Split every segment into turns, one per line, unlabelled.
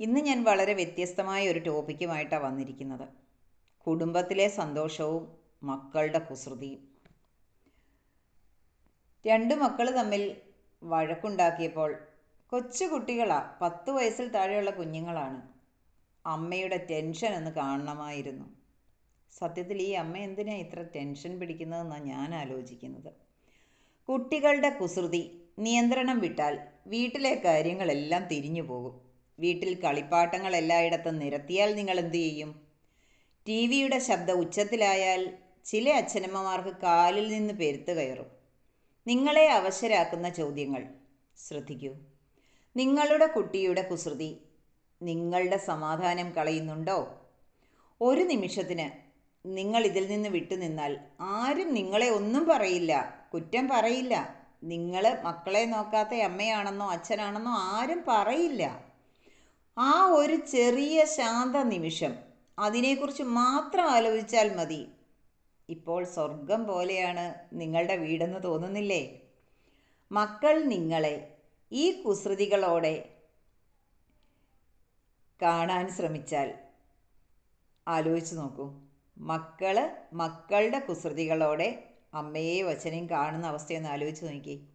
ഇന്ന് ഞാൻ വളരെ വ്യത്യസ്തമായ ഒരു ടോപ്പിക്കുമായിട്ടാണ് വന്നിരിക്കുന്നത്. കുടുംബത്തിലെ സന്തോഷവും മക്കളുടെ കുസൃതിയും. രണ്ട് മക്കൾ തമ്മിൽ വഴക്കുണ്ടാക്കിയപ്പോൾ കൊച്ചു കുട്ടികളാ പത്ത് വയസ്സിൽ താഴെയുള്ള കുഞ്ഞുങ്ങളാണ്. അമ്മയുടെ ടെൻഷൻ എന്ന് കാണണമായിരുന്നു സത്യത്തിൽ ഈ അമ്മ എന്തിനാണ് ഇത്ര ടെൻഷൻ പിടിക്കുന്നതെന്നാണ് ഞാൻ ആലോചിക്കുന്നത്. കുട്ടികളുടെ കുസൃതി നിയന്ത്രണം വിട്ടാൽ വീട്ടിലെ കാര്യങ്ങളെല്ലാം തിരിഞ്ഞു പോകും. വീട്ടിൽ കളിപ്പാട്ടങ്ങൾ എല്ലായിടത്തും നിരത്തിയാൽ നിങ്ങൾ എന്തു ചെയ്യും ടി വിയുടെ ശബ്ദം ഉച്ചത്തിലായാൽ ചില അച്ഛനമ്മമാർക്ക് കാലിൽ നിന്ന് പെരുത്ത് കയറും. നിങ്ങളെ അവശരാക്കുന്ന ചോദ്യങ്ങൾ. ശ്രദ്ധിക്കൂ. നിങ്ങളുടെ കുട്ടിയുടെ കുസൃതി നിങ്ങളുടെ സമാധാനം കളയുന്നുണ്ടോ? ഒരു നിമിഷത്തിന് നിങ്ങൾ ഇതിൽ നിന്ന് വിട്ടുനിന്നാൽ ആരും നിങ്ങളെ ഒന്നും പറയില്ല കുറ്റം പറയില്ല. നിങ്ങൾ മക്കളെ നോക്കാത്ത അമ്മയാണെന്നോ അച്ഛനാണെന്നോ ആരും പറയില്ല. ആ ഒരു ചെറിയ ശാന്ത നിമിഷം അതിനെക്കുറിച്ച് മാത്രം ആലോചിച്ചാൽ മതി. ഇപ്പോൾ സ്വർഗം പോലെയാണ് നിങ്ങളുടെ വീടെന്ന് തോന്നുന്നില്ലേ? മക്കൾ നിങ്ങളെ ഈ കുസൃതികളോടെ കാണാൻ ശ്രമിച്ചാൽ. ആലോചിച്ച് നോക്കൂ. മക്കൾ മക്കളുടെ കുസൃതികളോടെ അമ്മയെ വചനയും കാണുന്ന അവസ്ഥയൊന്ന് ആലോചിച്ച് നോക്കി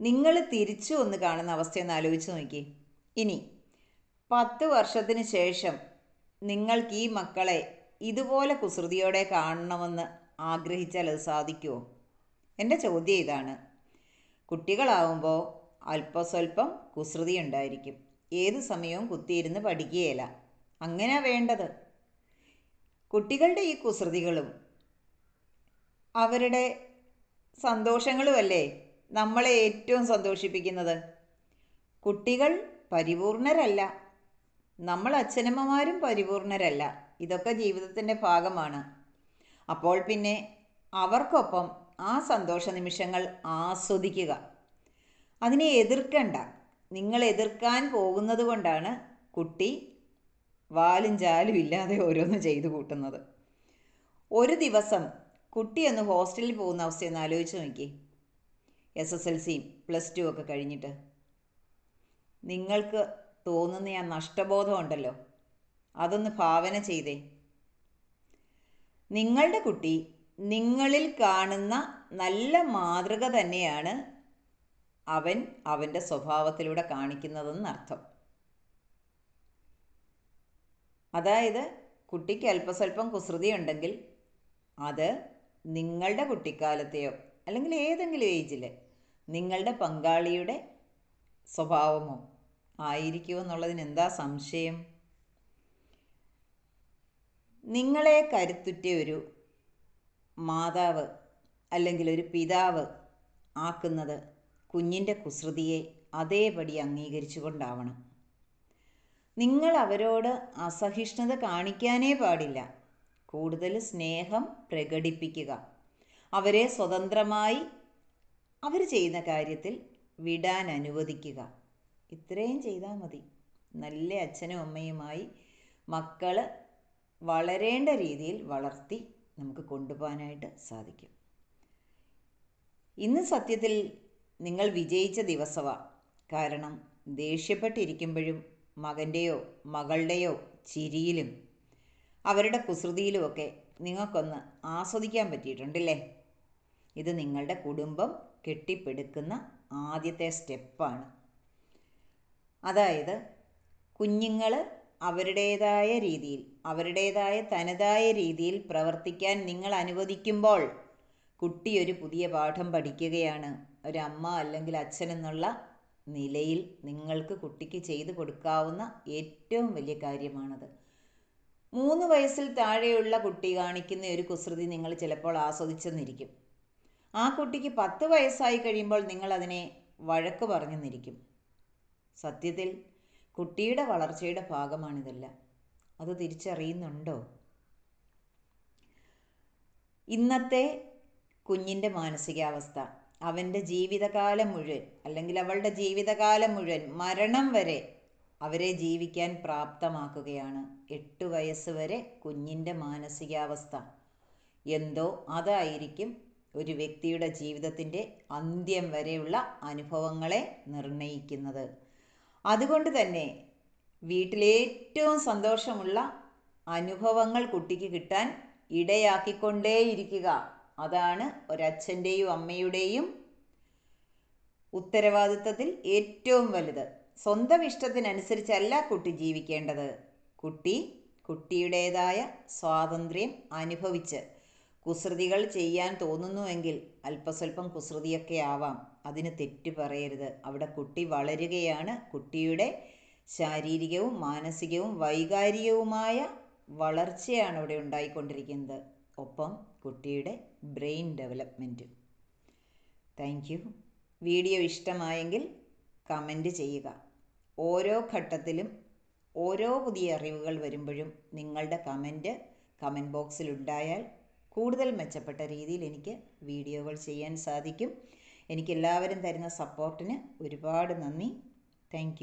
നിങ്ങൾ തിരിച്ചു ഒന്ന് കാണുന്ന അവസ്ഥയൊന്ന് ആലോചിച്ച് നോക്കി ഇനി പത്ത് വർഷത്തിന് ശേഷം നിങ്ങൾക്ക് ഈ മക്കളെ ഇതുപോലെ കുസൃതിയോടെ കാണണമെന്ന് ആഗ്രഹിച്ചാൽ അത് സാധിക്കുമോ എന്റെ ചോദ്യം ഇതാണ്. കുട്ടികളാവുമ്പോൾ അല്പസ്വല്പം കുസൃതി ഉണ്ടായിരിക്കും. ഏത് സമയവും കുത്തിയിരുന്ന് പഠിക്കുകയില്ല. അങ്ങനെ വേണ്ടത്. കുട്ടികളുടെ ഈ കുസൃതികളും അവരുടെ സന്തോഷങ്ങളുമല്ലേ നമ്മളെ ഏറ്റവും സന്തോഷിപ്പിക്കുന്നത്? കുട്ടികൾ പരിപൂർണരല്ല. നമ്മൾ അച്ഛനമ്മമാരും പരിപൂർണരല്ല. ഇതൊക്കെ ജീവിതത്തിന്റെ ഭാഗമാണ്. അപ്പോൾ പിന്നെ അവർക്കൊപ്പം ആ സന്തോഷ നിമിഷങ്ങൾ ആസ്വദിക്കുക. അതിനെ എതിർക്കണ്ട. നിങ്ങൾ എതിർക്കാൻ പോകുന്നത് കൊണ്ടാണ് കുട്ടി വാലും ചാലും ഇല്ലാതെ ഓരോന്ന് ചെയ്തു കൂട്ടുന്നത്. ഒരു ദിവസം കുട്ടി ഒന്ന് ഹോസ്റ്റലിൽ പോകുന്ന അവസ്ഥയൊന്ന് ആലോചിച്ച് നോക്കി എസ് എസ് എൽ സിയും പ്ലസ് ടു ഒക്കെ കഴിഞ്ഞിട്ട്. നിങ്ങൾക്ക് തോന്നുന്ന ആ നഷ്ടബോധം ഉണ്ടല്ലോ അതൊന്ന് ഭാവന ചെയ്തേ. നിങ്ങളുടെ കുട്ടി നിങ്ങളിൽ കാണുന്ന നല്ല മാതൃക തന്നെയാണ് അവൻ അവന്റെ സ്വഭാവത്തിലൂടെ കാണിക്കുന്നതെന്നർത്ഥം. അതായത് കുട്ടിക്ക് അല്പസ്വല്പം കുസൃതി ഉണ്ടെങ്കിൽ അത് നിങ്ങളുടെ കുട്ടിക്കാലത്തെയോ അല്ലെങ്കിൽ ഏതെങ്കിലും ഏജിൽ നിങ്ങളുടെ പങ്കാളിയുടെ സ്വഭാവമോ? ആയിരിക്കുമോ എന്നുള്ളതിന് എന്താ സംശയം? നിങ്ങളെ കരുത്തുറ്റ ഒരു മാതാവ് അല്ലെങ്കിൽ ഒരു പിതാവ് ആക്കുന്നത് കുഞ്ഞിന്റെ കുസൃതിയെ അതേപടി അംഗീകരിച്ചു കൊണ്ടാവണം നിങ്ങൾ അവരോട് അസഹിഷ്ണുത കാണിക്കാനേ പാടില്ല. കൂടുതൽ സ്നേഹം പ്രകടിപ്പിക്കുക. അവരെ സ്വതന്ത്രമായി അവർ ചെയ്യുന്ന കാര്യത്തിൽ വിടാൻ അനുവദിക്കുക. ഇത്രയും ചെയ്താൽ മതി. നല്ല അച്ഛനും അമ്മയുമായി മക്കൾ വളരേണ്ട രീതിയിൽ വളർത്തി നമുക്ക് കൊണ്ടുപോകാനായിട്ട് സാധിക്കും. ഇന്ന് സത്യത്തിൽ നിങ്ങൾ വിജയിച്ച ദിവസമാണ് കാരണം ദേഷ്യപ്പെട്ടിരിക്കുമ്പോഴും മകന്റെയോ മകളുടെയോ ചിരിയിലും അവരുടെ കുസൃതിയിലുമൊക്കെ നിങ്ങൾക്കൊന്ന് ആസ്വദിക്കാൻ പറ്റിയിട്ടുണ്ടല്ലേ? ഇത് നിങ്ങളുടെ കുടുംബം കെട്ടിപ്പടുക്കുന്ന ആദ്യത്തെ സ്റ്റെപ്പാണ്. അതായത് കുഞ്ഞുങ്ങൾ അവരുടേതായ രീതിയിൽ അവരുടേതായ തനതായ രീതിയിൽ പ്രവർത്തിക്കാൻ നിങ്ങൾ അനുവദിക്കുമ്പോൾ കുട്ടി ഒരു പുതിയ പാഠം പഠിക്കുകയാണ്. ഒരമ്മ അല്ലെങ്കിൽ അച്ഛൻ എന്നുള്ള നിലയിൽ നിങ്ങൾക്ക് കുട്ടിക്ക് ചെയ്തു കൊടുക്കാവുന്ന ഏറ്റവും വലിയ കാര്യമാണത്. മൂന്ന് വയസ്സിൽ താഴെയുള്ള കുട്ടി കാണിക്കുന്ന ഒരു കുസൃതി നിങ്ങൾ ചിലപ്പോൾ ആസ്വദിച്ചെന്നിരിക്കും. ആ കുട്ടിക്ക് പത്ത് വയസ്സായി കഴിയുമ്പോൾ നിങ്ങൾ അതിനെ വഴക്ക് പറഞ്ഞെന്നിരിക്കും. സത്യത്തിൽ കുട്ടിയുടെ വളർച്ചയുടെ ഭാഗമാണിതെല്ലാം. അത് തിരിച്ചറിയുന്നുണ്ടോ? ഇന്നത്തെ കുഞ്ഞിന്റെ മാനസികാവസ്ഥ അവന്റെ ജീവിതകാലം മുഴുവൻ അല്ലെങ്കിൽ അവളുടെ ജീവിതകാലം മുഴുവൻ മരണം വരെ അവരെ ജീവിക്കാൻ പ്രാപ്തമാക്കുകയാണ് എട്ട് വയസ്സ് വരെ കുഞ്ഞിന്റെ മാനസികാവസ്ഥ. എന്തോ അതായിരിക്കും ഒരു വ്യക്തിയുടെ ജീവിതത്തിന്റെ അന്ത്യം വരെയുള്ള അനുഭവങ്ങളെ നിർണയിക്കുന്നത്. അതുകൊണ്ട് തന്നെ വീട്ടിലേറ്റവും സന്തോഷമുള്ള അനുഭവങ്ങൾ കുട്ടിക്ക് കിട്ടാൻ ഇടയാക്കിക്കൊണ്ടേയിരിക്കുക. അതാണ് ഒരച്ഛന്റെയും അമ്മയുടെയും ഉത്തരവാദിത്തത്തിൽ ഏറ്റവും വലുത്. സ്വന്തം ഇഷ്ടത്തിനനുസരിച്ചല്ല കുട്ടി ജീവിക്കേണ്ടത്. കുട്ടി കുട്ടിയുടേതായ സ്വാതന്ത്ര്യം അനുഭവിച്ച് കുസൃതികൾ ചെയ്യാൻ തോന്നുന്നുവെങ്കിൽ അല്പസ്വല്പം കുസൃതിയൊക്കെ ആവാം. അതിന് തെറ്റ് പറയരുത്. അവിടെ കുട്ടി വളരുകയാണ്. കുട്ടിയുടെ ശാരീരികവും മാനസികവും വൈകാരികവുമായ വളർച്ചയാണ് അവിടെ ഉണ്ടായിക്കൊണ്ടിരിക്കുന്നത്. ഒപ്പം കുട്ടിയുടെ ബ്രെയിൻ ഡെവലപ്മെന്റും. Thank you. വീഡിയോ ഇഷ്ടമായെങ്കിൽ കമന്റ് ചെയ്യുക. ഓരോ ഘട്ടത്തിലും ഓരോ പുതിയ അറിവുകൾ വരുമ്പോഴും നിങ്ങളുടെ കമന്റ് കമന്റ് ബോക്സിൽ ഉണ്ടായാൽ കൂടുതൽ മെച്ചപ്പെട്ട രീതിയിൽ എനിക്ക് വീഡിയോകൾ ചെയ്യാൻ സാധിക്കും. എനിക്ക് എല്ലാവരും തരുന്ന സപ്പോർട്ടിന് ഒരുപാട് നന്ദി. താങ്ക്